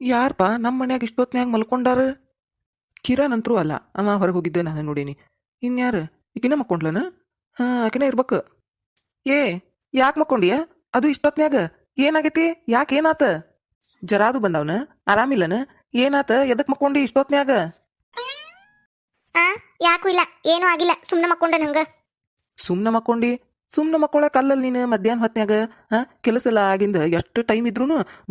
ಯಾರಪ್ಪ ನಮ್ಮ ಮನ್ಯಾಗ ಇಷ್ಟೊತ್ನ್ಯಾಗ ಮಲ್ಕೊಂಡಾರ? ಕಿರಣ್ ಅಂತರೂ ಅಲ್ಲ. ಅವ ಹೊರಗೆ ಹೋಗಿದ್ದೆ ನಾನು ನೋಡೀನಿ. ಇನ್ಯಾರು? ಈಕಿನ ಮಕ್ಕೊಂಡ್ಲನ ಹಾಂ ಆಕಿನ ಇರ್ಬೇಕು. ಏ ಯಾಕೆ ಮಕ್ಕೊಂಡಿಯ? ಅದು ಇಷ್ಟೊತ್ನ್ಯಾಗ ಏನಾಗೈತಿ? ಯಾಕೆ ಏನಾತ? ಜರಾದು ಬಂದವನ? ಆರಾಮಿಲ್ಲನ? ಏನಾತ? ಎದಕ್ ಮಕ್ಕೊಂಡಿ ಇಷ್ಟೊತ್ನ್ಯಾಗ ಆ ಯಾಕೂ ಇಲ್ಲ. ಏನೂ ಆಗಿಲ್ಲ. ಸುಮ್ಮನೆ ಮಕ್ಕೊಂಡ ನಂಗ ಸುಮ್ನ ಮಕ್ಕೊಂಡಿ? ಸುಮ್ನ ಮಕ್ಕೊಳಕ್ ಅಲ್ಲಲ್ಲಿ ನೀನು ಮಧ್ಯಾಹ್ನ ಹೊತ್ನ್ಯಾಗ ಹಾ? ಕೆಲಸ ಎಲ್ಲ ಆಗಿಂದ ಎಷ್ಟು ಟೈಮ್ ಇದ್ರೂ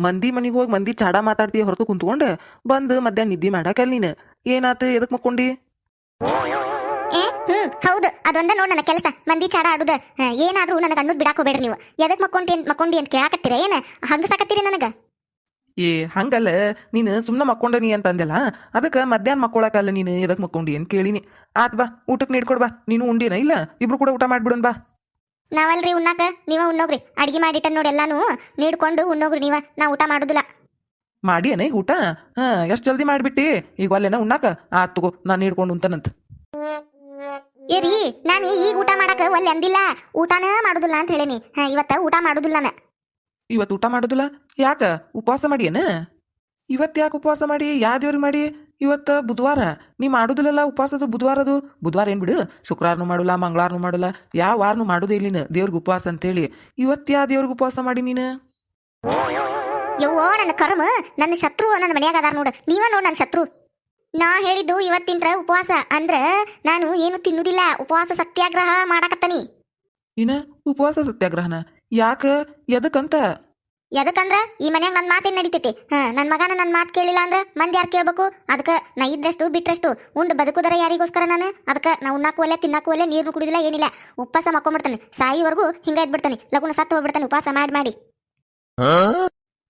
ಮಂದಿ ಮನೆಗೆ ಹೋಗಿ ಮಂದಿ ಚಾಡ ಮಾತಾಡ್ತೀಯ ಹೊರತು ಕುಂತ್ಕೊಂಡು ಬಂದು ಮಧ್ಯಾಹ್ನ ನಿದ್ದೆ ಮಾಡಾಕಲ್ ನೀನು. ಏನಾತು ಎದಕ್ ಮಕ್ಕೊಂಡಿ? ಹ್ಮ್ ಹೌದು. ಅದೊಂದ ನೋಡ್ ನನ್ನ ಕೆಲಸ. ಮಂದಿ ಚಾಡ ಆಡುದ. ಏನಾದ್ರೂ ನನಗೆ ಅನ್ನೋದು ಬಿಡಾಕ್ ಹೋಗ್ಬೇಡ್ರಿ ನೀವು. ಎದಕ್ ಮಕ್ಕೊಂಡಿ ಮಕ್ಕೊಂಡಿ ಅಂತ ಕೇಳಾಕತ್ತೀರ ಏನ? ಹಂಗ ಸಾಕತ್ತೀರಿ ನನಗ? ಏ ಹಂಗಲ್ಲ. ನೀನು ಸುಮ್ಮನೆ ಮಕ್ಕೊಂಡ ನೀ ಅಂತ ಅಂದೆಲ್ಲ ಅದಕ್ಕೆ ಮಧ್ಯಾಹ್ನ ಮಕ್ಕೊಳಕಲ್ಲ ನೀನು ಎದಕ್ ಮಕ್ಕೊಂಡಿ ಅಂತ ಕೇಳಿನಿ. ಆತ್ ಬಾ ಊಟಕ್ಕೆ ನೀಡ್ಕೊಡ್ ಬಾ. ನೀನು ಉಂಡಿನ ಇಲ್ಲ? ಇಬ್ರು ಕೂಡ ಊಟ ಮಾಡ್ಬಿಡನ್ ಬಾ. ನಾವಲ್ರಿ ಉಣ್ಣಾಕ? ನೀವ ಉಣ್ಣೋಗ್ರಿ. ಅಡ್ಗಿ ಮಾಡಿಟ್ಟ ನೋಡಿ ಎಲ್ಲಾನು ನೀಡ್ಕೊಂಡು ಉಣ್ಣೋಗ್ರಿ ನೀವ. ನಾ ಊಟ ಮಾಡುದಿಲ್ಲ. ಮಾಡಿ ಏನ ಈಗ ಊಟ? ಹಾ ಎಷ್ಟು ಜಲ್ದಿ ಮಾಡ್ಬಿಟ್ಟಿ? ಈಗ ಅಲ್ಲೇನ ಉಣ್ಣಾಕ? ಆತ್ ತಗೋ ನಾನು ಹಿಡ್ಕೊಂಡು ಉಂತಾನಂತ ಏ ರೀ ನಾನು ಈಗ ಊಟ ಮಾಡಕ ಒಲ್ಲೆ ಅಂದಿಲ್ಲ. ಊಟನೇ ಮಾಡುದಿಲ್ಲ ಅಂತ ಹೇಳೇನಿ. ಹಾ ಇವತ್ತ ಊಟ ಮಾಡುದಿಲ್ಲ ನಾನು. ಇವತ್ತು ಊಟ ಮಾಡುದಿಲ್ಲ? ಯಾಕ? ಉಪವಾಸ ಮಾಡಿಯೇನ? ಇವತ್ತು ಯಾಕೆ ಉಪವಾಸ ಮಾಡಿ? ಯಾ ದೇವ್ರಿಗೆ ಮಾಡಿ? ಇವತ್ತು ಬುಧವಾರ. ನೀ ಮಾಡುದಿಲ್ಲಲ್ಲ ಉಪವಾಸದು ಬುಧವಾರದು? ಬುಧವಾರ ಏನು ಬಿಡು? ಶುಕ್ರವಾರನು ಮಾಡಲ್ಲ ಮಂಗಳವಾರನು ಮಾಡಲ್ಲ. ಯಾವ ವಾರನು ಮಾಡೋದೇ ಇಲ್ಲಿನ ದೇವ್ರಿಗೆ ಉಪವಾಸ ಅಂತೇಳಿ. ಇವತ್ತು ಯಾವ ದೇವ್ರಿಗೆ ಉಪವಾಸ ಮಾಡಿ ನೀನು? ಯವ್ವೋ ನನ್ನ ಕರ್ಮ. ನನ್ನ ಶತ್ರು ನನ್ನ ಮನೆಯಾಗ ಅದಾರ ನೋಡು. ನೀವ ನೋಡು ನನ್ನ ಶತ್ರು. ನಾ ಹೇಳಿದ್ದು ಇವತ್ತಿಂತ್ರ ಉಪವಾಸ ಅಂದ್ರ ನಾನು ಏನು ತಿನ್ನುದಿಲ್ಲ. ಉಪವಾಸ ಸತ್ಯಾಗ್ರಹ ಮಾಡಾಕತ್ತನಿ. ಇನ್ನ ಉಪವಾಸ ಸತ್ಯಾಗ್ರಹನ? ಯಾಕ? ಎದಕ್ಕಂತ? ಎದಕ್ಕಂದ್ರ? ಈ ಮನ್ಯಾಗ ನನ್ನ ಮಾತೇನ್ ನಡೀತೈತಿ? ಹ ನನ್ನ ಮಗನ ನನ್ನ ಮಾತು ಕೇಳಿಲ್ಲ ಅಂದ್ರ ಮಂದಿ ಯಾರು ಕೇಳ್ಬೇಕು? ಅದಕ್ಕೆ ನಾ ಇದ್ರಷ್ಟು ಬಿಟ್ರಷ್ಟು ಉಂಡು ಬದುಕುದರ ಯಾರಿಗೋಸ್ಕರ ನಾನು? ಅದಕ್ಕೆ ನಾ ಉಣ್ಣಾಕು ಒಲೆ ತಿನ್ನಾಕು ಒಲೆ ನೀರು ಕುಡಿದಿಲ್ಲ ಏನಿಲ್ಲ. ಉಪವಾಸ ಮಕ್ಕೊಂಬಿಡ್ತಾನೆ ಸಾಯಿವರೆಗೂ ಹಿಂಗ ಇದ್ಬಿಡ್ತಾನೆ. ಲಗುನ ಸತ್ತು ಹೋಗ್ಬಿಡ್ತಾನೆ. ಉಪವಾಸ ಮಾಡಿ ಮಾಡಿ.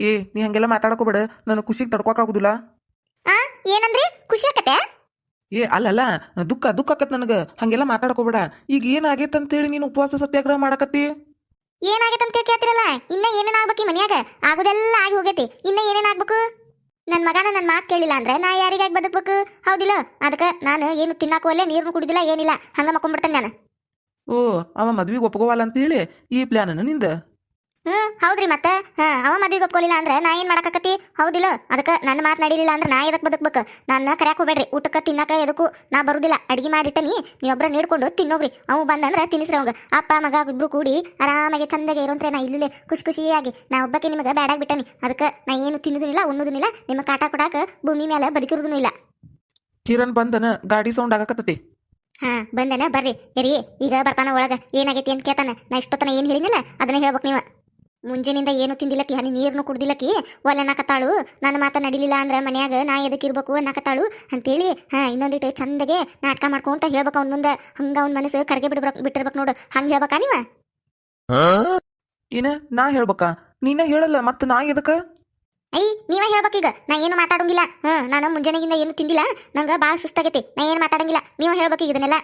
ಏ ನೀ ಹಂಗೆಲ್ಲ ಮಾತಾಡಕೋಬೇಡ ನನ್ನ ಖುಷಿಗೆ ತಡ್ಕೊಕಾಗುದಿಲ್ಲ ಆ ಏನಂದ್ರಿ? ಖುಷಿ ಆಕತೆ ಏ ಅಲ್ಲಲ್ಲ ದುಃಖ ದುಃಖ ಆಕತ್ ನನಗ. ಹಂಗೆಲ್ಲ ಮಾತಾಡ್ಕೋಬೇಡ ಈಗ ಏನಾಗೈತೆ ಅಂತೇಳಿ ನೀನು ಉಪವಾಸ ಸತ್ಯಾಗ್ರಹ ಮಾಡಕತ್ತಿ? ಏನಾಗೈತೆ ಅಂತ ಕೇಳ್ತಿರಲ್ಲ ಇನ್ನ ಏನೇನ್ ಆಗ್ಬೇಕು ಈ ಮನ್ಯಾಗ? ಆಗುದೆಲ್ಲ ಆಗಿ ಹೋಗೈತಿ. ಇನ್ನ ಏನೇನ್ ಆಗ್ಬೇಕು? ನನ್ನ ಮಗನ ನನ್ನ ಮಾತು ಕೇಳಿಲ್ಲ ಅಂದ್ರೆ ನಾ ಯಾರಿಗಾಗಿ ಬದುಕ್ಬೇಕು? ಹೌದಿಲ್ಲ? ಅದಕ್ಕೆ ನಾನು ಏನು ತಿನ್ನಕ್ಕೂ ಅಲ್ಲೇ ನೀರ್ನು ಕುಡಿದಿಲ್ಲ, ಏನಿಲ್ಲ. ಹಂಗ ಮಕ್ಕೊಂಡ್ಬಿಡ್ತೇನೆ ನಾನು. ಓ, ಅವ ಮದ್ವಿಗೆ ಒಪ್ಕೋವಲ್ಲ ಅಂತೇಳಿ ಈ ಪ್ಲಾನ್ನಿಂದ? ಹ್ಮ್ ಹೌದ್ರಿ ಮತ್ತೆ. ಹಾ ಅವ ಮದ್ವಿಗೆ ಒಪ್ಕೊಳ್ಳಿಲ್ಲ ಅಂದ್ರೆ ನಾ ಏನ್ ಮಾಡಕತ್ತಿ ಹೌದಿಲ್ಲ ಅದಕ್ಕೆ ನನ್ನ ಮಾತು ನಡೀಲಿಲ್ಲ ಅಂದ್ರೆ ನಾ ಎದಕ್ ಬದುಕ್ಬೇಕು? ನನ್ನ ಕರ್ಯಾಕ್ ಹೋಗ್ಬೇಡ್ರಿ ಊಟಕ್ಕೆ ತಿನ್ನಕ ಎದಕ್ಕೂ ನಾ ಬರುದಿಲ್ಲ. ಅಡಿಗೆ ಮಾಡಿಟ್ಟನಿ ನೀವೊಬ್ರ ನೀಡ್ಕೊಂಡು ತಿನ್ನೋಗ್ರಿ. ಅವ್ ಬಂದಂದ್ರೆ ತಿನ್ನಿಸ್ರಿ ಅವಂಗ. ಅಪ್ಪ ಮಗ ಇಬ್ರು ಕೂಡಿ ಆರಾಮಾಗಿ ಚಂದಗೆ ಇರೋಂತ್ರೆ ನಾ ಇಲ್ಲೇ ಖುಷಿ ಖುಷಿಯಾಗಿ ನಾ ಒಬ್ಬಕ್ಕೆ ನಿಮಗೆ ಬ್ಯಾಡಾಗಿ ಬಿಟ್ಟನಿ. ಅದಕ್ಕೆ ನಾ ಏನು ತಿನ್ನುದಿಲ್ಲ ಉಣ್ಣುದಿಲ್ಲ ನಿಮ್ಮ ಕಾಟ ಕೊಡಾಕ ಭೂಮಿ ಮೇಲೆ ಬದುಕಿರುದೂ ಇಲ್ಲ ಕಿರಣ್ ಬಂದನ ಗಾಡಿ ಸೌಂಡ್ ಆಗಕತ್ತತಿ. ಹಾ ಬಂದನ ಬರ್ರಿ. ಎರಿ ಈಗ ಬರ್ತಾನ ಒಳಗ. ಏನಾಗೈತಿ ಅಂತ ಕೇಳ್ತಾನ. ನಾ ಇಷ್ಟೊತ್ತನ ಏನ್ ಹೇಳಿನಿಲ್ಲ ಅದನ್ನ ಹೇಳ್ಬೇಕು ನೀವು. ಮುಂಜಾನಿಂದ ಏನು ತಿಂದಿಲ್ಲಕಿ ಹನಿ ನೀರನ್ನು ಕುಡ್ದಿಲ್ಲಕಿ ಒಲ್ಲ ನಾಕತ್ತಾಳು ನನ್ನ ಮಾತ ನಡಿಲಿಲ್ಲ ಅಂದ್ರೆ ಮನ್ಯಾಗ ನಾ ಎದಕ್ಕಿರ್ಬೇಕು ಅನ್ನಕತ್ತಾಳು ಅಂತೇಳಿ ಹಾ ಇನ್ನೊಂದಿಟ್ಟು ಚಂದಗೆ ನಾಟಕ ಮಾಡ್ಕೊಂತ ಹೇಳ್ಬೇಕು ಅವ್ನ ಮುಂದೆ. ಹಂಗ ಅವ್ನ ಮನಸ್ಸು ಕರ್ಗೆ ಬಿಡ್ಬೇಕು ಬಿಟ್ಟಿರ್ಬೇಕು ನೋಡು. ಹಂಗ ಹೇಳ್ಬೇಕಾ ನೀವ? ಏನ ನಾ ಹೇಳ್ಬೇಕಾ? ನೀನ ಹೇಳಲ್ಲ ಮತ್ತ ನಾ ಎದಕ್ಕ? ಐ ನೀವ ಹೇಳ್ಬೇಕೀಗ ನಾ ಏನು ಮಾತಾಡಂಗಿಲ್ಲ. ಹಾ ನಾನು ಮುಂಜಾನೆಗಿಂದ ಏನು ತಿಂದಿಲ್ಲ. ನಂಗ ಬಾಳ ಸುಸ್ತಾಗೈತಿ. ನಾ ಏನು ಮಾತಾಡಂಗಿಲ್ಲ. ನೀವ ಹೇಳ್ಬೇಕೀಗ ಇದನ್ನೆಲ್ಲ.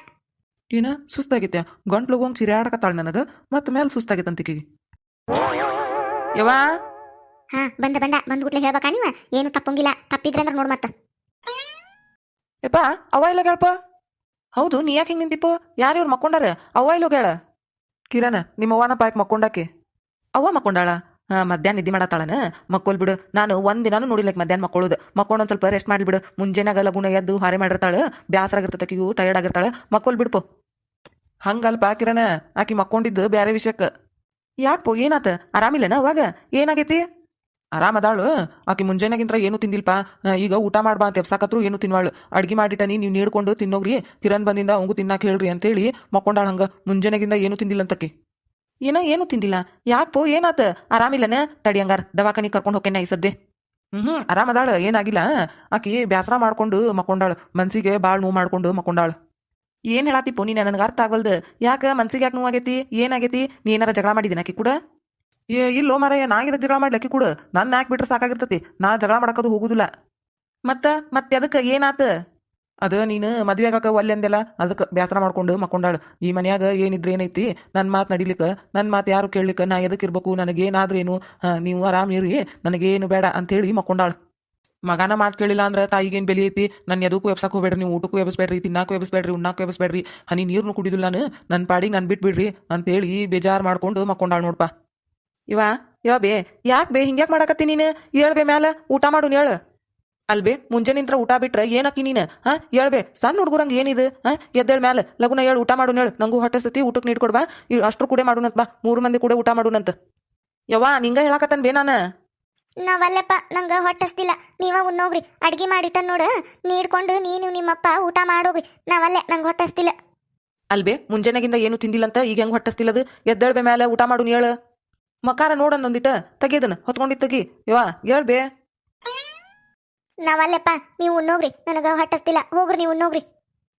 ಏನ ಸುಸ್ತಾಗೈತೆ ಗಂಟ್ಲು ಹೋಗಿ ಸಿರಿಯಾಡಕತ್ತಾಳ ನನಗ ಮತ್ತ ಮೇಲೆ ಸುಸ್ತಾಗೈತಂತಿಕಿಗೆ ಯವಾ ಹಾ ಬಂದ ಬಂದ. ಬಂದ್ಬಿಟ್ಲೆ ಹೇಳ್ಬೇಕಾ ನೀವ? ಏನು ತಪ್ಪಂಗಿಲ್ಲ. ತಪ್ಪಿದ್ರೆ ಅಂದ್ರೆ ನೋಡ್ ಮತ್ತ. ಯಪ್ಪ ಅವ್ವ ಇಲ್ಲ ಹೇಳಪ್ಪ ಹೌದು ನೀ ಯಾಕೆ ಹಿಂಗೆ ನಿಂತಿಪ್ಪ? ಯಾರು ಇವ್ರು ಮಕ್ಕೊಂಡಾರ? ಅವ್ವ ಇಲ್ಲ ಹೇಳ ಕಿರಣ ನಿಮ್ಮ ಅವ್ವನ ಪಾಯಕ್ ಮಕ್ಕೊಂಡಾಕೆ. ಅವ್ವ ಮಕ್ಕೊಂಡಾಳ? ಹಾ ಮಧ್ಯಾಹ್ನ ನಿದ್ದೆ ಮಾಡತ್ತಾಳನ? ಮಕ್ಕೋಲ್ ಬಿಡು. ನಾನು ಒಂದ್ ದಿನಾನು ನೋಡಿಲ್ಲ ಮಧ್ಯಾಹ್ನ ಮಕ್ಕೊಳ್ಳೋದು ಮಕ್ಕೊಂಡು ಒಂದ್ ಸ್ವಲ್ಪ ರೆಸ್ಟ್ ಮಾಡ್ಬಿಡು ಮುಂಜಾನಾಗ ಲಗುಣ ಎದ್ದು ಹಾರೆ ಮಾಡಿರ್ತಾಳ. ಬ್ಯಾಸರ ಆಗಿರ್ತಕಿಗೂ ಟಯರ್ಡ್ ಆಗಿರ್ತಾಳ. ಮಕ್ಕೋಲ್ ಬಿಡ್ಪೋ. ಹಂಗಲ್ಪ ಕಿರಣ ಆಕಿ ಮಕ್ಕೊಂಡಿದ್ದು ಬೇರೆ ವಿಷಯಕ್ಕೆ. ಯಾಕೋ ಏನಾತ? ಆರಾಮಿಲ್ಲನ ಅವಾಗ? ಏನಾಗೈತಿ? ಆರಾಮದಾಳು. ಆಕೆ ಮುಂಜಾನೆಗಿಂತ ಏನು ತಿಂದಿಲ್ಪ. ಈಗ ಊಟ ಮಾಡ್ಬಾ ಅಂತ ಎಬ್ಸಾಕತ್ರು ಏನು ತಿನ್ವಾಳು. ಅಡ್ಗೆ ಮಾಡಿಟ್ಟನಿ ನೀವು ನೀಡ್ಕೊಂಡು ತಿನ್ನೋಗ್ರಿ. ಕಿರಣ್ ಬಂದಿಂದ ಅವಂಗೂ ತಿನ್ನಾಕ ಹೇಳ್ರಿ ಅಂತೇಳಿ ಮಕ್ಕೊಂಡಾಳ ಹಂಗ. ಮುಂಜಾನೆಗಿಂದ ಏನು ತಿಂದಿಲ್ಲ ಅಂತಕಿ. ಏನ ಏನು ತಿಂದಿಲ್ಲ. ಯಾಕೋ ಏನಾತ? ಆರಾಮಿಲ್ಲನ? ತಡಿ ಹಂಗಾರ ದವಾಖಾನಿ ಕರ್ಕೊಂಡು ಹೋಗ್ತೇನೆ ಈ ಸದ್ದೆ. ಹ್ಞೂ ಆರಾಮದಾಳ. ಏನಾಗಿಲ್ಲ. ಆಕಿ ಬ್ಯಾಸರ ಮಾಡ್ಕೊಂಡು ಮಕ್ಕೊಂಡಾಳು. ಮನ್ಸಿಗೆ ಭಾಳ ನೋವು ಮಾಡ್ಕೊಂಡು ಮಕ್ಕೊಂಡಾಳು. ಏನ್ ಹೇಳಾತಿಪ್ಪು ನೀನು ನನಗೆ ಅರ್ಥ ಆಗಲ್ದು. ಯಾಕ? ಮನ್ಸಿಗೆ ಯಾಕೆ ನೋವಾಗೈತಿ? ಏನಾಗೈತಿ? ನೀ ಏನಾರ ಜಗಳ ಮಾಡಿದಿನ ಆಕಿ ಕೂಡ? ಏ ಇಲ್ಲೋ ಮಾರಾಯ ನಾ ಇದಕ್ಕೆ ಜಗಳ ಮಾಡ್ಲಕ್ಕಿ ಕೂಡ. ನನ್ನ ಯಾಕೆ ಬಿಟ್ರೆ ಸಾಕಾಗಿರ್ತತಿ. ನಾ ಜಗಳ ಮಾಡಕದು ಹೋಗುದಿಲ್ಲ. ಮತ್ತ ಮತ್ತೆ ಅದಕ್ಕೆ ಏನಾತ? ಅದ ನೀನು ಮದ್ವೆ ಆಗಾಕ ಒಲ್ಲೆ ಅಂದೆಲ್ಲ ಅದಕ್ಕೆ ಬೇಸರ ಮಾಡ್ಕೊಂಡು ಮಕ್ಕೊಂಡಾಳು. ಈ ಮನ್ಯಾಗ ಏನಿದ್ರೆ ಏನೈತಿ? ನನ್ನ ಮಾತು ನಡಿಲಿಕ್ಕೆ? ನನ್ನ ಮಾತು ಯಾರು ಕೇಳಲಿಕ್ಕೆ? ನಾ ಎದಕ್ಕೆ ಇರ್ಬೇಕು? ನನಗೇನಾದ್ರೇನು? ನೀವು ಆರಾಮ್ ಇರಿ. ನನಗೇನು ಬೇಡ ಅಂತೇಳಿ ಮಕ್ಕೊಂಡಾಳು. ಮಗನ ಮಾತು ಕೇಳಿಲ್ಲ ಅಂದ್ರೆ ತಾಯಿಗೇನು ಬೆಲೆ ಐತಿ? ನನ್ನ ಎದಕ್ಕೂ ಎಬ್ಸಕ್ಕೆ ಹೋಗ್ಬೇಡ್ರಿ ನೀವು ಊಟಕ್ಕೂ ಎಬ್ಸ್ಬೇಡ್ರಿ, ತಿನ್ನಕ್ಕೂ ಎಬ್ಸ್ಬೇಡ್ರಿ, ಉಣ್ಣಕ್ಕೂ ಎಬ್ಸ್ಬೇಡ್ರಿ. ಹನಿ ನೀರ್ನು ಕುಡಿದಿಲ್ಲ ನಾನು. ನನ್ನ ಪಾಡಿಗೆ ನಾನು ಬಿಟ್ಬಿಡ್ರಿ ಅಂತೇಳಿ ಬೇಜಾರು ಮಾಡ್ಕೊಂಡು ಮಕ್ಕೊಂಡಾಳು ನೋಡ್ಪ. ಇವ ಯಾವ ಬೇ, ಯಾಕೆ ಬೇ ಹಿಂಗ್ಯಾಕೆ ಮಾಡಕತ್ತಿ ನೀನು? ಹೇಳ್ಬೇ ಮ್ಯಾಲ ಊಟ ಮಾಡು ಹೇಳು ಅಲ್ಬೇ ಮುಂಜಾನಿಂತ್ರ ಊಟ ಬಿಟ್ರೆ ಏನಕ್ಕಿ ನೀನು? ಹಾ? ಹೇಳ್ಬೇ ಸಣ್ಣ ಹುಡುಗರಂಗೆ ಏನಿದು? ಹಾ? ಎದ್ದೇಳ್ ಮ್ಯಾಲ ಲಗುನ ಹೇಳು ಊಟ ಮಾಡು ಹೇಳು ನಂಗೂ ಹೊಟ್ಟೆ ಸತಿ ಊಟಕ್ಕೆ ನೀಡ್ಕೊಡ್ಬಾ ಅಷ್ಟ್ರು ಕೂಡ ಮಾಡುನಂತ ಬಾ. ಮೂರು ಮಂದಿ ಕೂಡ ಊಟ ಮಾಡುನಂತ ಯವ್ವ, ನಿಂಗ ಹೇಳಕತ್ತನ್ ಬೇ ನಾನು? ನಾವಲ್ಲಪ್ಪ ನಂಗೆ ಹೊಟ್ಟಸ್ತಿಲ್ಲ. ನೀವ ಉಣ್ಣೋಗ್ರಿ. ಅಡ್ಗೆ ಮಾಡಿಟ್ಟ ನೋಡ ನೀಡ್ಕೊಂಡು ನೀನು ನಿಮ್ಮಪ್ಪ ಊಟ ಮಾಡೋಗ್ರಿ. ನಾವಲ್ಲೇ ನಂಗೆ ಹೊಟ್ಟಸ್ತಿಲ್ಲ. ಅಲ್ಬೇ ಮುಂಜಾನೆಗಿಂದ ಏನು ತಿಂದಿಲ್ಲ ಅಂತ ಈಗ ಹೆಂಗ್ ಹೊಟ್ಟಸ್ತಿಲ್ಲದು? ಎದ್ದೇಳ್ಬೆ ಮೇಲೆ ಊಟ ಮಾಡು ಹೇಳು. ಮಕಾರ ನೋಡಂದೊಂದಿಟ ತೆಗೆದನ ಹೊತ್ಕೊಂಡಿದ್ ತೆಗಿ. ಹೇಳ್ಬೆ ಹೇಳ್ಬೇ ನಾವಲ್ಲಪ್ಪ ನೀವು ಉಣ್ಣೋಗ್ರಿ. ನನಗೆ ಹೊಟ್ಟಸ್ತಿಲ್ಲ. ಹೋಗ್ರಿ ನೀವು ಉಣ್ಣೋಗ್ರಿ.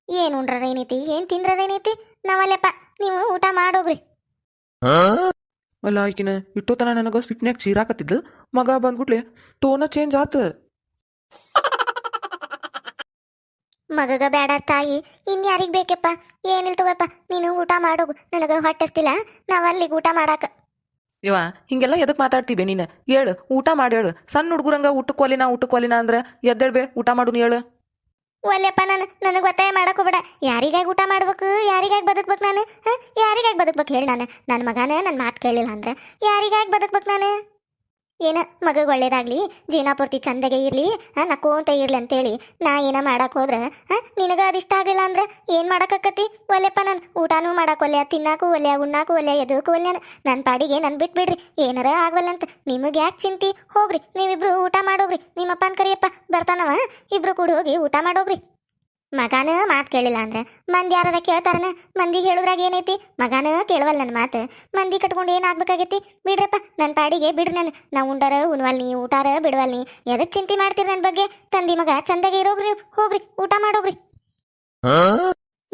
ಏನು ಉಂಡ್ರ ಏನೈತಿ ಏನು ತಿಂದ್ರ ಏನೈತಿ ನಾವಲ್ಲಪ್ಪ ನೀವು ಊಟ ಮಾಡೋಗ್ರಿ. ಅಲ್ಲ ಈಕಿನ ಇಟ್ಟೋತನ ನನಗ ಸಿಟ್ನ್ಯಾಗ ಚೀರಾಕತ್ತಿದ್ಲು. ಮಗ ಬಂದ್ಬಿಟ್ಲೆ ತೋನ ಚೇಂಜ್ ಆತ. ಮಗಗ ಬೇಡ ತಾಯಿ ಇನ್ಯಾರಿಗ್ ಬೇಕಪ್ಪ? ಏನಿಲ್ ತಗೋಪ್ಪ ನೀನು ಊಟ ಮಾಡೋಗು ನನಗೆ ನಾವ್ ಅಲ್ಲಿ ಊಟ ಮಾಡಾಕ. ಇವ ಹಿಂಗೆಲ್ಲ ಎದಕ್ ಮಾತಾಡ್ತೀವಿ ನೀನು? ಹೇಳು ಊಟ ಮಾಡಿ ಹೇಳು. ಸಣ್ಣ ಹುಡುಗರಂಗ ಊಟಕ್ಕೆ ಊಟಕ್ಕೋಲಿನ ಊಟಕ್ಕೆ ಒಲಿನ ಅಂದ್ರೆ ಎದ್ದೇಳ್ಬೆ ಊಟ ಮಾಡು ಹೇಳು. ಒಲ್ಲೆಪ್ಪ ನಾನು, ನನಗೆ ಒತ್ತಾಯ ಮಾಡಕ್ ಬೇಡ. ಯಾರಿಗಾಗಿ ಊಟ ಮಾಡ್ಬೇಕು? ಯಾರಿಗಾಗಿ ಬದುಕ್ಬೇಕು ನಾನು? ಹಾಂ? ಯಾರಿಗಾಗಿ ಬದುಕ್ಬೇಕು ಹೇಳಿ ನಾನು. ನನ್ನ ಮಗನ ನನ್ನ ಮಾತು ಕೇಳಿಲ್ಲ ಅಂದ್ರೆ. ಯಾರಿಗಾಗಿ ಬದುಕ್ಬೇಕು ನಾನು? ಏನ, ಮಗಗೆ ಒಳ್ಳೇದಾಗ್ಲಿ, ಜೀವನ ಪೂರ್ತಿ ಚಂದಗೆ ನಕ್ಕೋಂತ ಇರ್ಲಿ ಅಂತೇಳಿ ನಾ ಏನ ಮಾಡಕ್ ಹೋದ್ರ ನಿನಗ ಅದಿಷ್ಟ ಆಗಲಿಲ್ಲ ಅಂದ್ರೆ ಏನು ಮಾಡಕತ್ತಿ ಒಲ್ಲೆಪ್ಪ ನಾನು, ಊಟನೂ ಮಾಡಕ್ ಒಲ್ಲೆ ತಿನ್ನಾಕು ಒಲ್ಲೆ ಉಣ್ಣಾಕು ಒಲ್ಲೆ ಎದಕ್ಕೂ ಒಲ್ಲೆ ನನ್ನ ಪಾಡಿಗೆ ನನ್ ಬಿಟ್ಬಿಡ್ರಿ, ಏನಾರ ಆಗವಲ್ಲಂತ ನಿಮಗೆ ಯಾಕೆ ಚಿಂತಿ? ಹೋಗ್ರಿ, ನೀವಿಬ್ರು ಊಟ ಮಾಡೋಗ್ರಿ, ನಿಮ್ಮಪ್ಪನ್ ಕರಿಯಪ್ಪ ಬರ್ತಾನವ, ಇಬ್ರು ಕೂಡ ಹೋಗಿ ಊಟ ಮಾಡೋಗ್ರಿ. ಮಗನ ಮಾತು ಕೇಳಿಲ್ಲ ಅಂದ್ರೆ ಮಂದಿ ಯಾರ ಕೇಳ್ತಾರನ? ಮಂದಿಗೆ ಹೇಳುದ್ರಾಗ ಏನೈತಿ? ಮಗಾನ ಕೇಳವಲ್ಲ ನನ್ನ ಮಾತು. ಮಂದಿ ಕಟ್ಕೊಂಡು ಏನಾಗ್ಬೇಕಾಗೈತಿ ಬಿಡ್ರಪ್ಪ ನನ್ನ ಪಾಡಿಗೆ ಬಿಡ್ರಿ ನಾನು. ನಾವು ಉಂಡಾರ, ಉಣ್ವಲ್ ನೀ, ಊಟಾರ ಬಿಡವಲ್ ನೀ. ಎದಕ್ ಚಿಂತೆ ಮಾಡ್ತೀರಿ ನನ್ನ ಬಗ್ಗೆ? ತಂದಿ ಮಗ ಚಂದಾಗೆ ಇರೋಗ್ರಿ. ಹೋಗ್ರಿ, ಊಟ ಮಾಡೋಗ್ರಿ.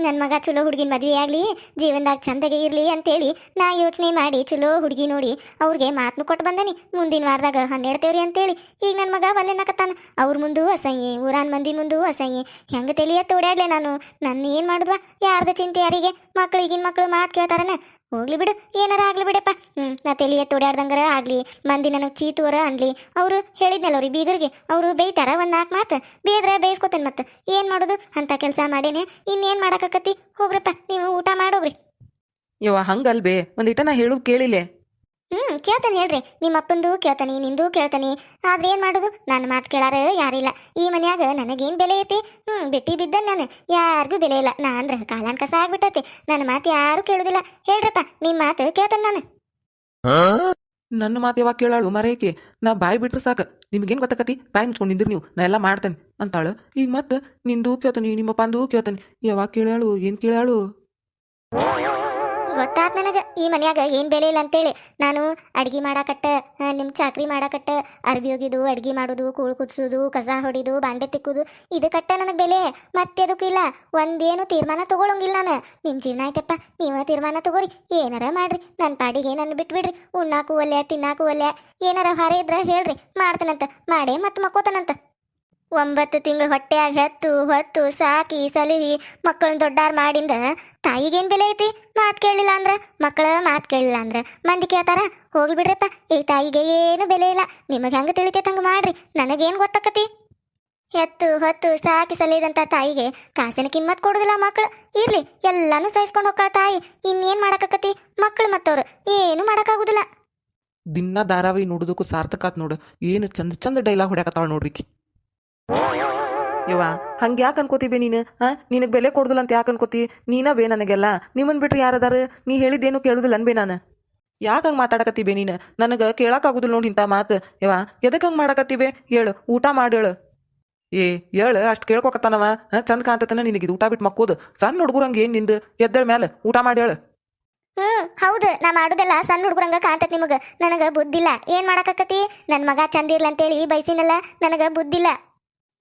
ನನ್ನ ಮಗ ಚಲೋ ಹುಡುಗಿನ ಮದುವೆ ಆಗಲಿ, ಜೀವನದಾಗ ಚಂದಗೆ ಇರಲಿ ಅಂತೇಳಿ ನಾ ಯೋಚನೆ ಮಾಡಿ ಚಲೋ ಹುಡುಗಿ ನೋಡಿ ಅವ್ರಿಗೆ ಮಾತನ್ನು ಕೊಟ್ಟು ಬಂದನಿ. ಮುಂದಿನ ವಾರದಾಗ ಹನ್ನೆರಡ್ತೇವ್ರಿ ಅಂತೇಳಿ. ಈಗ ನನ್ನ ಮಗ ಒಲ್ಲೆನಕತ್ತಾನ ಅವ್ರ ಮುಂದೂ ಅಸಹ್ಯ, ಊರಾನ್ ಮಂದಿ ಮುಂದೂ ಅಸಹ್ಯ. ಹೆಂಗೆ ತಲಿಯ ತೋಡ್ಯಾಡ್ಲೆ ನಾನು? ನನ್ನ ಏನು ಮಾಡಿದ್ವಾ? ಯಾರ್ದ ಚಿಂತೆ ಯಾರಿಗೆ? ಮಕ್ಳು ಈಗಿನ ಮಕ್ಕಳು ಮಾತು ಕೇಳ್ತಾರನ. ಹೋಗ್ಲಿ ಬಿಡು, ಏನಾರ ಆಗ್ಲಿ ಬಿಡಪ್ಪ. ಹ್ಞೂ ನಾ ತಲೆಯ ತೋಡ್ಯಾಡ್ದಂಗಾರ ಆಗ್ಲಿ ಮಂದಿ ನನಗೆ ಚೀತುವರ ಅನ್ಲಿ. ಅವರು ಹೇಳಿದ್ನಲ್ಲ ಅವ್ರಿಗೆ ಬೀಗರಿಗೆ ಅವರು ಬೈತಾರ ಒಂದು ನಾಲ್ಕು ಮಾತು. ಬೇದ್ರೆ ಬೇಯಿಸ್ಕೊತೇನೆ ಮತ್ತೆ ಏನು ಮಾಡೋದು? ಅಂತ ಕೆಲಸ ಮಾಡೇನೆ. ಇನ್ನೇನು ಮಾಡಾಕತ್ತಿ ಹೋಗ್ರಪ್ಪ, ನೀವು ಊಟ ಮಾಡೋಗ್ರಿ. ಯವ್ವ, ಹಂಗಲ್ಬೇ, ಒಂದಿಟ ನಾ ಹೇಳೋದು ಕೇಳಿಲೆ. ಹ್ಞೂ ಕೇಳ್ತಾನೆ ಹೇಳ್ರಿ. ನಿಮ್ಮ ಅಪ್ಪಂದು ಕೇಳ್ತಾನೆ ನಿಂದು ಕೇಳ್ತಾನೆ. ಆದ್ರೆ ಏನ್ ಮಾಡೋದು? ನನ್ನ ಮಾತು ಕೇಳಾರ ಯಾರಿಲ್ಲ. ಈ ಮನ್ಯಾಗ ನನಗೇನು ಬೆಲೆ ಐತಿ? ಹ್ಮ್ ಬೆಟ್ಟಿ ಬಿದ್ದ ನಾನು. ಯಾರಿಗೂ ಬೆಲೆ ಇಲ್ಲ. ನಾ ಅಂದ್ರೆ ಕಾಲಾನ್ ಕಸ ಆಗ್ಬಿಟ್ಟತಿ. ನನ್ನ ಮಾತು ಯಾರು ಕೇಳುದಿಲ್ಲ. ಹೇಳ್ರಪ್ಪ ನಿಮ್ಮ ಮಾತು ಕೇಳ್ತಾನೆ ನಾನು. ನನ್ನ ಮಾತು ಯಾವಾಗ ಕೇಳಾಳು ಮರೇಕೆ? ನಾ ಬಾಯಿ ಬಿಟ್ರೆ ಸಾಕು. ನಿಮ್ಗೇನು ಗೊತ್ತಾಕತಿ? ಬಾಯಿ ಮುಚ್ಕೊಂಡು ನಿಂದ್ರಿ ನೀವು. ನಾ ಎಲ್ಲ ಮಾಡ್ತೇನೆ. ಅಂತಾಳು. ಈಗ ಮತ್ತೆ ನಿಂದು ಕೇಳ್ತಾನೆ ನಿಮ್ಮಪ್ಪಂದು ಕೇಳ್ತಾನೆ. ಯಾವಾಗ ಕೇಳಾಳು? ಏನು ಕೇಳಾಳು? ಗೊತ್ತಾತ್ ನನಗೆ. ಈ ಮನ್ಯಾಗ ಏನು ಬೆಲೆ ಇಲ್ಲ ಅಂತೇಳಿ. ನಾನು ಅಡ್ಗಿ ಮಾಡಾಕಟ್ಟ ನಿಮ್ಮ ಚಾಕ್ರಿ ಮಾಡಾಕಟ್ಟ, ಅರ್ಬಿ ಒಗಿದು ಅಡ್ಗಿ ಮಾಡೋದು, ಕೂಳು ಕುದಿಸೋದು, ಕಸ ಹೊಡಿದು, ಬಾಂಡೆ ತಿಕ್ಕುದು, ಇದು ಕಟ್ಟ ನನಗೆ ಬೆಲೆ. ಮತ್ತೆ ಇಲ್ಲ. ಒಂದೇನು ತೀರ್ಮಾನ ತಗೊಳಂಗಿಲ್ಲ ನಾನು. ನಿಮ್ಮ ಜೀವನ ಆಯ್ತಪ್ಪ. ನೀವು ತೀರ್ಮಾನ ತಗೋರಿ. ಏನಾರ ಮಾಡ್ರಿ. ನನ್ನ ಪಾಡಿಗೆ ನನ್ನ ಬಿಟ್ಬಿಡ್ರಿ. ಉಣ್ಣಾಕು ಒಲ್ಲೆ ತಿನ್ನಾಕು ಒಲ್ಲೆ ಏನಾರ ಹೊರ ಇದ್ರೆ ಹೇಳ್ರಿ. ಮಾಡ್ತಾನಂತ. ಮಾಡೇ ಮತ್ತೆ ಮಕ್ಕೋತಾನಂತ. ಒಂಬತ್ತು ತಿಂಗಳು ಹೊಟ್ಟೆಯಾಗ ಹತ್ತು, ಹೊತ್ತು ಸಾಕಿ, ಸಲಹಿ ಮಕ್ಕಳನ್ನ ದೊಡ್ಡಾರ್ ಮಾಡಿಂದ ತಾಯಿಗೇನ್ ಬೆಲೆ ಐತಿ ಮಾತ್ ಕೇಳಿಲ್ಲ ಅಂದ್ರ? ಮಕ್ಕಳ ಮಾತ್ ಕೇಳಿಲ್ಲ ಅಂದ್ರ? ಮಂದಿ ಕೇಳ್ತಾರ ಹೋಗ್ಲಿ ಬಿಡ್ರಪ್ಪ, ಈ ತಾಯಿಗೆ ಏನು ಬೆಲೆ ಇಲ್ಲ. ನಿಮಗೆ ಹೆಂಗೆ ತಿಳಿತೈತೆ ಹಂಗೆ ಮಾಡ್ರಿ, ನನಗೇನ್ ಗೊತ್ತಾಕತಿ? ಎತ್ತು ಹೊತ್ತು ಸಾಕಿ ಸಲಿದಂತ ತಾಯಿಗೆ ಕಾಸಿನ ಕಿಮ್ಮತ್ ಕೊಡುದಿಲ್ಲ ಮಕ್ಕಳು ಇರ್ಲಿ, ಎಲ್ಲಾನು ಸಹಿಸ್ಕೊಂಡು ಹೋಗ್ತಾಳ ತಾಯಿ. ಇನ್ನೇನ್ ಮಾಡಕತಿ ಮಕ್ಕಳು ಮತ್ತವ್ರು, ಏನು ಮಾಡೋಕ್ಕಾಗೋದಿಲ್ಲ. ದಿನ ಧಾರಾವಾಹಿ ನೋಡೋದಕ್ಕೂ ಸಾರ್ಥಕ ನೋಡು. ಏನು ಚಂದ ಚಂದ ಡೈಲಾಗ್ ಹೊಡ್ಯಾಕತ್ತಾಳ ನೋಡ್ರಿಕಿ ಯವ್ವ ಹಂಗೆ ಯಾಕೆ ಅನ್ಕೋತೀವಿ ನೀನು ಹಾ ನಿನಗೆ ಬೆಲೆ ಕೊಡುದಿಲ್ಲ ಅಂತ ಯಾಕೆ ಅನ್ಕೋತಿ? ನೀನ ಬೇ ನನಗೆಲ್ಲ. ನಿಮ್ಮನ್ ಬಿಟ್ರೆ ಯಾರದಾರ? ನೀ ಹೇಳಿದ್ದೇನು ಕೇಳುದಿಲ್ಲ ಅನ್ಬೇ ನಾನು. ಯಾಕೆ ಹಂಗೆ ಮಾತಾಡಕತ್ತೀವಿ ನೀನು? ನನಗೆ ಕೇಳಕ್ಕಾಗುದಿಲ್ಲ ನೋಡಿ ಇಂಥ ಮಾತು. ಯವ್ವ ಎದಕ್ಕೆ ಹಂಗೆ ಮಾಡಕತ್ತೀವಿ ಹೇಳು ಊಟ ಮಾಡೇಳು ಹೇಳು. ಏ ಹೇಳು ಅಷ್ಟು ಕೇಳ್ಕೊಕತ್ತಾನವ. ಹಾಂ ಚಂದ ಕಾಂತತನ ನಿನಗೆ ಊಟ ಬಿಟ್ಟು ಮಕ್ಕೋದು. ಸಣ್ಣ ಹುಡುಗರಂಗೆ ಏನು ನಿಂದು? ಎದ್ದೇಳ ಮೇಲೆ ಊಟ ಮಾಡಿ ಹೇಳು. ಹ್ಮ್ ಹೌದು ನಾ ಮಾಡುದಲ್ಲ ಸಣ್ಣ ಹುಡುಗರಂಗ ಕಾಣ್ತೈತಿ ನಿಮಗ. ನನಗ ಬುದ್ಧಿಲ್ಲ ಏನ್ ಮಾಡಾಕತ್ತಿ ನನ್ ಮಗ ಚಂದ ಅಂತ ಅಂತೇಳಿ ಬೈಸಿನಲ್ಲ. ನನಗ ಬುದ್ಧಿಲ್ಲ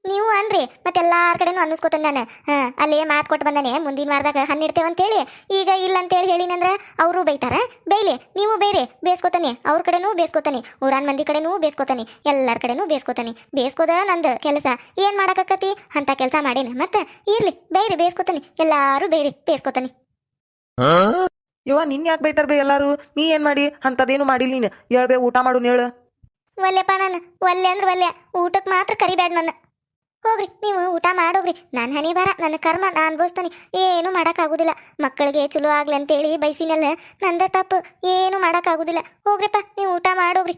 ನೀವು ಅನ್ರಿ ಮತ್ತೆಲ್ಲಾರ ಕಡೆನೂ ಅನ್ನಿಸ್ಕೊತಾನೆ ನಾನು. ಹಾ ಅಲ್ಲಿ ಮಾತು ಕೊಟ್ಟು ಬಂದಾನೆ ಮುಂದಿನ ವಾರದಾಗ ಅಂತ ಹೇಳಿ ಈಗ ಇಲ್ಲ ಅಂತೇಳಿ ಹೇಳಿನಂದ್ರ ಅವರು ಬೈತಾರ. ಬೈಲಿ ನೀವು ಬೇರೆ ಬೇಸ್ಕೋತಾನೆ. ಅವ್ರ ಕಡೆನೂ ಬೇಸ್ಕೋತಾನೆ. ಊರಾನ್ ಮಂದಿ ಕಡೆನೂ ಬೇಸ್ಕೋತಾನೆ. ಎಲ್ಲರ ಕಡೆನೂ ಬೇಸ್ಕೋತಾನೆ. ಬೇಸ್ಕೋದ ನಂದು ಕೆಲಸ. ಏನ್ ಮಾಡಾಕತ್ತಿ ಅಂತ ಕೆಲಸ ಮಾಡೇನಿ. ಮತ್ತೆ ಇರ್ಲಿ ಬೇರೆ ಬೇಸ್ಕೋತಾನೆ. ಎಲ್ಲಾರು ಬೇರೆ ಬೇಸ್ಕೋತಾನೆ. ಯವ್ವ ನಿನ್ ಯಾಕೆ ಬೈತಾರ ಬೇ ಎಲ್ಲಾರು? ನೀ ಏನ್ ಮಾಡಿ? ಅಂತದೇನು ಮಾಡಿಲ್ಲ ನೀನು? ಹೇಳ್ಬೇ ಊಟ ಮಾಡು ಹೇಳು ಒಲ್ಲೆಪ್ಪ ನಾನು ಒಲ್ಲೆ ಅಂದ್ರೆ ಒಲ್ಲೆ ಊಟಕ್ಕೆ ಮಾತ್ರ ಕರಿಬೇಡ ನನ್ನ ಹೋಗ್ರಿ, ನೀವು ಊಟ ಮಾಡೋಗ್ರಿ. ನನ್ನ ಹನಿ ಬರ, ನನ್ನ ಕರ್ಮ ನಾ ಅನ್ಭವಿಸ್ತಾನೆ. ಏನು ಮಾಡೋಕ್ಕಾಗೋದಿಲ್ಲ. ಮಕ್ಕಳಿಗೆ ಚಲೋ ಆಗ್ಲಿ ಅಂತೇಳಿ ಬೈಸಿನಲ್ಲ, ನಂದ ತಪ್ಪು. ಏನು ಮಾಡೋಕ್ಕಾಗೋದಿಲ್ಲ. ಹೋಗ್ರಿಪ್ಪ, ನೀವು ಊಟ ಮಾಡೋಗ್ರಿ.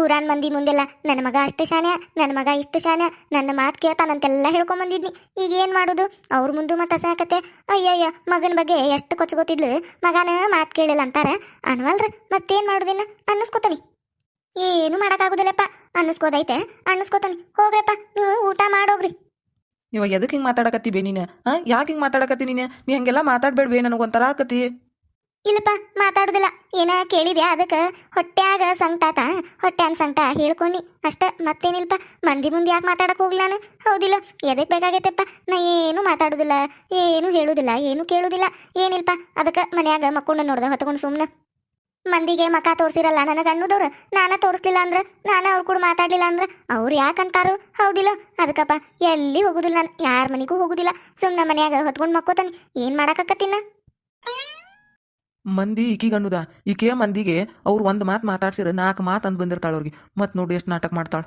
ಊರಾನ್ ಮಂದಿ ಮುಂದೆಲ್ಲ, ನನ್ನ ಮಗ ಅಷ್ಟು ಶಾನ್ಯ ನನ್ನ ಮಗ ಇಷ್ಟು ಶಾನ್ಯ ನನ್ನ ಮಾತು ಕೇಳ್ತಾನಂತೆಲ್ಲ ಹೇಳ್ಕೊಂಬಂದಿದ್ನಿ. ಈಗ ಏನು ಮಾಡೋದು? ಅವ್ರ ಮುಂದೆ ಮತ್ತೆ ಸಾಕತ್ತೆ ಅಯ್ಯಯ್ಯ, ಮಗನ ಬಗ್ಗೆ ಎಷ್ಟು ಕೊಚ್ಕೋತಿದ್ಲು? ಮಗನ ಮಾತು ಕೇಳಿಲ್ಲ ಅಂತಾರೆ. ಅನ್ವಲ್ರಿ, ಮತ್ತೇನು ಮಾಡೋದಿನ್ನ? ಅನ್ನಿಸ್ಕೋತಾನಿ. ಏನು ಮಾಡೋಕ್ಕಾಗೋದಿಲ್ಲಪ್ಪ. ಅನ್ನಿಸ್ಕೋದೈತೆ ಅನ್ನಿಸ್ಕೋತಾನೆ. ಹೋಗ್ರಪ್ಪ ನೀವು ಊಟ ಮಾಡೋಗ್ರಿ. ಇವಾಗ ಎದಕ್ಕೆ ಹಿಂಗೆ ಮಾತಾಡಕತ್ತಿ ಬೇ ನೀನು? ಹಾಂ ಯಾಕೆ ಹಿಂಗೆ ಮಾತಾಡಕತ್ತಿ ನೀನು? ನೀ ಹಂಗೆಲ್ಲ ಮಾತಾಡ್ಬೇಡ್ಬೇ ನನಗೊಂಥರ ಆಕತಿ. ಇಲ್ಲಪ್ಪ ಮಾತಾಡುದಿಲ್ಲ. ಏನ ಕೇಳಿದ್ಯಾ ಅದಕ್ಕೆ? ಹೊಟ್ಯಾಗ ಸಂಕಟಾತ ಹೊಟ್ಟೆಯನ್ ಸಂಕಟ ಹೇಳ್ಕೊಂಡಿ ಅಷ್ಟ ಮತ್ತೇನಿಲ್ಪ ಮಂದಿ ಮುಂದೆ ಯಾಕೆ ಮಾತಾಡಕ್ ಹೋಗ್ಲಿ ನಾನು? ಹೌದಿಲ್ಲ ಎದಕ್ ಬೇಕಾಗೈತೆಪ್ಪ? ನಾ ಏನು ಮಾತಾಡುದಿಲ್ಲ. ಏನು ಹೇಳುದಿಲ್ಲ. ಏನು ಕೇಳುದಿಲ್ಲ. ಏನಿಲ್ಪ ಅದಕ್ಕೆ ಮನ್ಯಾಗ ಮಕ್ಕೊಂಡು ನೋಡ್ದ ಹೊತ್ಕೊಂಡು ಸುಮ್ಮನೆ ಮಂದಿಗೆ ಮಕ ತೋರ್ಸಿರಲ್ಲ ನನ್ನ ಗಣ್ಣದವ್ರು ನಾನ ತೋರಿಸ್ಲಿಲ್ಲ ಅಂದ್ರೆ ನಾನ ಅವ್ರ ಕೂಡ ಮಾತಾಡ್ಲಿಲ್ಲ ಅಂದ್ರೆ ಅವ್ರು ಯಾಕಂತಾರು ಹೌದಿಲ್ಲ. ಅದಕ್ಕಪ್ಪ ಎಲ್ಲಿ ಹೋಗುದಿಲ್ಲ ನಾನು ಯಾರ ಮನೆಗೂ ಹೋಗುದಿಲ್ಲ. ಸುಮ್ಮನೆ ಮನ್ಯಾಗ ಹೊತ್ಕೊಂಡು ಮಕ್ಕೋತಾನೆ. ಏನು ಮಾಡಾಕತ್ತೀನ ಮಂದಿ ಈಕಿಗೆ ಅನ್ನುದ? ಈಕೆ ಮಂದಿಗೆ ಅವ್ರು ಒಂದ್ ಮಾತು ಮಾತಾಡ್ಸಿರ ನಾಲ್ಕು ಮಾತು ಅಂದ್ ಬಂದಿರ್ತಾಳ ಅವ್ರಿಗೆ. ಮತ್ತೆ ನೋಡಿ ಎಷ್ಟು ನಾಟಕ ಮಾಡ್ತಾಳ.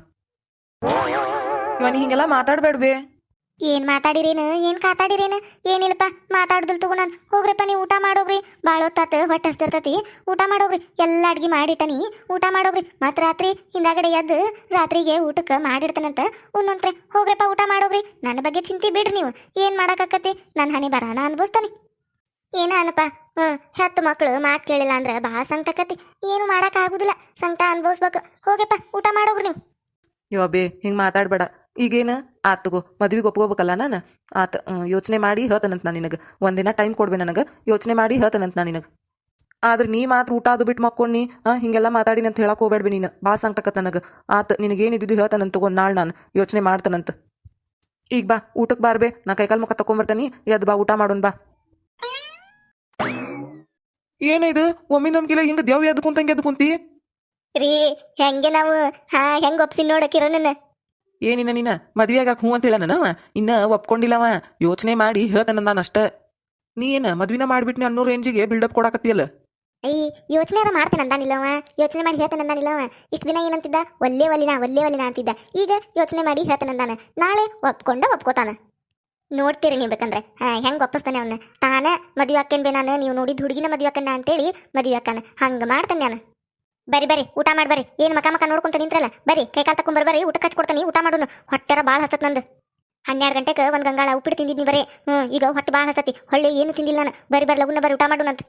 ಇವನ್ ಹಿಂಗೆಲ್ಲ ಮಾತಾಡ್ಬೇಡ್ಬೇ. ಏನ್ ಮಾತಾಡಿರೇನ? ಏನ್ ಕಾತಾಡಿರೇನು? ಏನಿಲ್ಲಪ್ಪ, ಮಾತಾಡ್ದಲ್ ತಗೋ ನಾನು. ಹೋಗ್ರಪ್ಪ ನೀವು ಊಟ ಮಾಡೋಗ್ರಿ ಭಾಳ ಹೊತ್ತಾತ, ಹೊಟ್ಟೆ ಹಸ್ತಿರ್ತತಿ ಊಟ ಮಾಡೋಗ್ರಿ ಎಲ್ಲ ಅಡ್ಗೆ ಮಾಡಿಟ್ಟನಿ ಊಟ ಮಾಡೋಗ್ರಿ ಮತ್ ರಾತ್ರಿ ಹಿಂದಾಗಡೆ ಎದ್ದು ರಾತ್ರಿಗೆ ಊಟಕ್ಕೆ ಮಾಡಿಡ್ತಾನಂತ ಒಂದೊಂದ್ರೆ ಹೋಗ್ರಪ್ಪ, ಊಟ ಮಾಡೋಗ್ರಿ ನನ್ನ ಬಗ್ಗೆ ಚಿಂತೆ ಬಿಡ್ರಿ ನೀವು. ಏನ್ ಮಾಡಕ್ಕಾಕತಿ ನನ್ನ ಹನಿ ಬರಾನ ಅನ್ಭವಿಸ್ತಾನೆ. ಏನ ಅನಪ್ಪ ಹತ್ತು ಮಕ್ಕಳು ಮಾತು ಕೇಳಿಲ್ಲ ಅಂದ್ರೆ ಭಾಳ ಸಂಕಟಕತಿ ಏನು ಮಾಡಕ್ ಆಗುದಿಲ್ಲ. ಸಂಕಟ ಅನ್ಭವಿಸ್ಬೇಕು. ಹೋಗಪ್ಪ ಊಟ ಮಾಡೋಗ್ರಿ ನೀವು. ಯೋ ಬೇ ಹಿಂಗೆ ಮಾತಾಡ್ಬೇಡ. ಈಗೇನು? ಆತ್ ತಗೋ, ಮದ್ವಿಗೆ ಒಪ್ಕೋಬೇಕಲ್ಲ ನಾನು? ಆತ ಯೋಚನೆ ಮಾಡಿ ಹೇಳ್ತಾನಂತ ನಾನು ನಿನಗೆ. ಒಂದಿನ ಟೈಮ್ ಕೊಡ್ಬೇ ನನಗೆ. ಯೋಚನೆ ಮಾಡಿ ಹೇಳ್ತಾನಂತ ನಾನು ನಿನಗೆ. ಆದ್ರೆ ನೀ ಮಾತ್ರ ಊಟ ಅದು ಬಿಟ್ಟು ಮಕ್ಕೊಂಡು ನೀ ಹಿಂಗೆಲ್ಲ ಮಾತಾಡಿನ ಅಂತ ಹೇಳಕ್ ಹೋಗ್ಬೇಡ್ಬಿ ನೀನು. ಭಾಳ ಸಂಕಟಕತ್ತ ನನಗೆ. ಆತ ನಿನಗೇನಿದ್ದು ಹೇಳ್ತಾನಂತ ತಗೊಂಡು ನಾಳೆ ನಾನು. ಯೋಚನೆ ಮಾಡ್ತಾನಂತ. ಈಗ ಬಾ ಊಟಕ್ಕೆ ಬಾರ್ಬೇ. ನಾ ಕೈಕಾಲು ಮುಖ ತಕೊಂಬರ್ತಾನಿ ಎದ್ದು ಬಾ, ಊಟ ಮಾಡೋಣ ಬಾ. ಏನಿದು ಒಮ್ಮೆ ನಮ್ಗಿಲ್ಲ ಹಿಂಗೆ ದೇವ್ ಎದ್ದು ಕುಂತಂಗೆ ಎದ್ದು ಕುಂತಿ ರೀ, ಹೆಂಗೆ ನಾವು? ಹಾ, ಹೆಂಗ್ ಒಪ್ಸಿ ನೋಡಕಿರೋ ನನ್ನ ಏನಿನ ನೀನ? ಮದ್ವೆ ಆಗಾಕ ಹ್ಞೂ ಅಂತ ಹೇಳನವ ಇನ್ನ ಒಪ್ಕೊಂಡಿಲ್ಲವ? ಯೋಚನೆ ಮಾಡಿ ಹೇಳ್ತಾನ ನಾನು ಅಷ್ಟ. ನೀ ಏನ, ಮದ್ವಿನ ಮಾಡ್ಬಿಟ್ನಿ ಅನ್ನೋ ರೇಂಜಿಗೆ ಬಿಲ್ಡಪ್ ಕೊಡಾಕತ್ತಿಯಲ್ಲ? ಅಯ್ಯ ಯೋಚನೆ ಅದ ಮಾಡ್ತಾನೆ ಅಂದಾನಿಲ್ಲವ ಯೋಚನೆ ಮಾಡಿ ಹೇಳ್ತಾನೆ ಅಂದಾನಿಲ್ಲವ ಇಷ್ಟು ದಿನ ಏನಂತಿದ್ದ? ಒಲ್ಲೆ ಒಲಿನ ಒಲ್ಲೆ ಒಲಿನ ಅಂತಿದ್ದ. ಈಗ ಯೋಚನೆ ಮಾಡಿ ಹೇಳ್ತಾನೆ ಅಂದಾನ. ನಾಳೆ ಒಪ್ಕೊಂಡ ಒಪ್ಕೋತಾನ. ನೋಡ್ತೀರಿ ನೀವು ಬೇಕಂದ್ರೆ. ಹಾ, ಹೆಂಗ್ ಒಪ್ಪಿಸ್ತಾನೆ ಅವನ್ನ ತಾನ ಮದುವೆ ಹಾಕೇನ್ ಬೇ ನಾನು, ನೀವು ನೋಡಿದ ಹುಡುಗಿನ ಮದುವೆ ಹಾಕಣ್ಣ ಅಂತೇಳಿ ಮದುವೆ ಹಾಕಾನ ಹಂಗ ಮಾಡ್ತಾನೆ ನಾನು. ಬರಿ ಬರಿ ಊಟ ಮಾಡಿ ಬರ್ರಿ ಏನು ಮಕ ಮಕ ನೋಡ್ಕೊಂತ ನಿಂತ್ರಲ್ಲ? ಬರಿ ಕೈ ಕಾಲ್ ತಕೊಂಡ್ ಬರ್ರಿ ಊಟ ಹಚ್ಕೊಡ್ತಾನೆ ಊಟ ಮಾಡೋನು. ಹೊಟ್ಟೆರ ಭಾಳ ಹಸತ್ ನಂದು. ಹನ್ನೆರಡು ಗಂಟೆಗೆ ಒಂದು ಗಂಗಾಳ ಉಪ್ಪಿಟ್ಟು ತಿಂದಿದ್ನಿ ಬರೀ. ಹ್ಞೂ ಈಗ ಹೊಟ್ಟೆ ಭಾಳ ಹಸತಿ. ಹೊಳ್ಳಿ ಏನು ತಿಂದಿಲ್ಲ ನಾನು. ಬರಿ ಬರಿ ಲಗುನ ಬರಿ ಊಟ ಮಾಡೋಣಂತ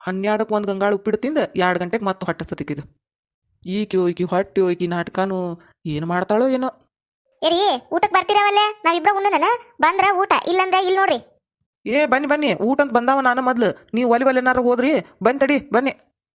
ಹನ್ನೆರಡಕ್ಕೆ ಒಂದು ಗಂಗಾಳ ಉಪ್ಪಿಟ್ಟು ತಿಂದ ಎರಡು ಗಂಟೆಗೆ ಮತ್ತೆ ಹೊಟ್ಟೆ ಸತಿಕಿದು ಈಕಿ ಹೋಯ್ಕಿ ಹೊಟ್ಟೆ ಹೋಯ್ಕಿ ನಾಟಕನು ಏನು ಮಾಡ್ತಾಳೋ ಏನೋ. ಏರಿ ಊಟಕ್ಕೆ ಬರ್ತೀರವಲ್ಲೇ? ನಾವಿಬ್ರ ಉಣ್ಣನ ಬಂದ್ರ ಊಟ ಇಲ್ಲಂದ್ರೆ ಇಲ್ಲಿ ನೋಡ್ರಿ. ಏ ಬನ್ನಿ ಬನ್ನಿ. ಊಟ ಅಂತ ಬಂದಾವ ನಾನು ಮೊದ್ಲು. ನೀವು ಒಲಿ ಒಲೆನಾರು ಹೋದ್ರಿ. ಬನ್ ತಡಿ ಬನ್ನಿ.